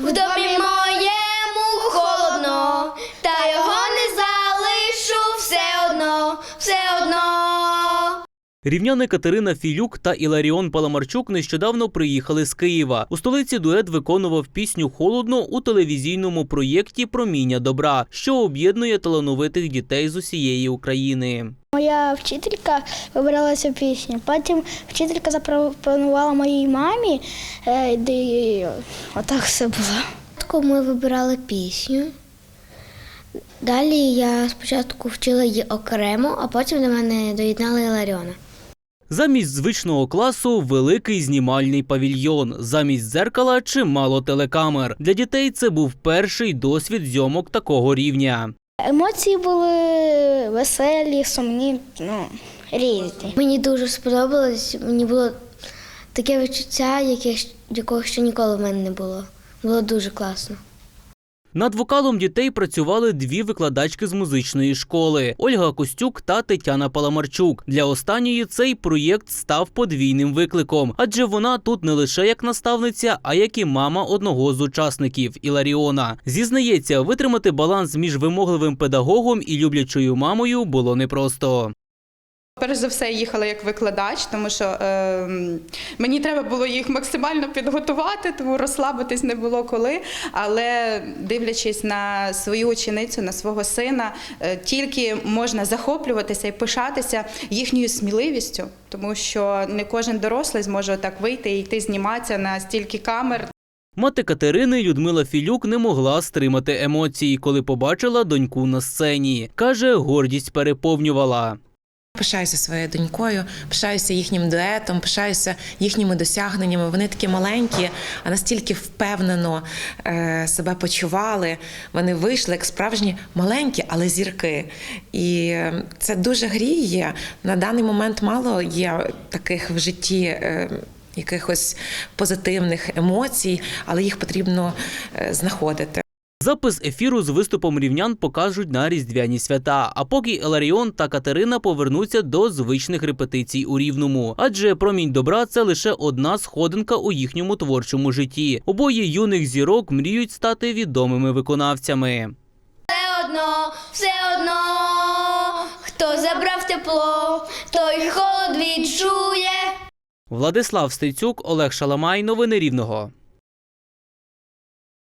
В домі моєму холодно, та його не залишу все одно, все одно. Рівняни Катерина Філюк та Іларіон Паламарчук нещодавно приїхали з Києва. У столиці дует виконував пісню Холодно у телевізійному проєкті Проміння добра, що об'єднує талановитих дітей з усієї України. Моя вчителька вибрала цю пісню. Потім вчителька запропонувала моїй мамі, е, де отак все було. Спочатку ми вибирали пісню. Далі я спочатку вчила її окремо, а потім до мене доєднали Іларіона. Замість звичного класу великий знімальний павільйон, замість дзеркала чимало телекамер. Для дітей це був перший досвід зйомок такого рівня. Емоції були веселі, сумні, ну, різні. Мені дуже сподобалось, мені було таке відчуття, якого ще ніколи в мене не було. Було дуже класно. Над вокалом дітей працювали дві викладачки з музичної школи Ольга Костюк та Тетяна Паламарчук. Для останньої цей проєкт став подвійним викликом, адже вона тут не лише як наставниця, а як і мама одного з учасників Іларіона. Зізнається, витримати баланс між вимогливим педагогом і люблячою мамою було непросто. Перш за все, їхала як викладач, тому що е, мені треба було їх максимально підготувати, тому розслабитись не було коли. Але дивлячись на свою ученицю, на свого сина, е, тільки можна захоплюватися і пишатися їхньою сміливістю, тому що не кожен дорослий зможе так вийти і йти зніматися на стільки камер. Мати Катерини Людмила Філюк не могла стримати емоцій, коли побачила доньку на сцені. Каже, гордість переповнювала. Пишаюся своєю донькою, пишаюся їхнім дуетом, пишаюся їхніми досягненнями. Вони такі маленькі, а настільки впевнено е, себе почували. Вони вийшли як справжні маленькі, але зірки. І е, це дуже гріє. На даний момент мало є таких в житті. Е, Якихось позитивних емоцій, але їх потрібно знаходити. Запис ефіру з виступом рівнян покажуть на різдвяні свята. А поки Еларіон та Катерина повернуться до звичних репетицій у рівному. Адже промінь добра це лише одна сходинка у їхньому творчому житті. Обоє юних зірок мріють стати відомими виконавцями. Все одно, все одно, хто забрав тепло, той холод відчує. Владислав Стецюк, Олег Шаламай. Новини Рівного.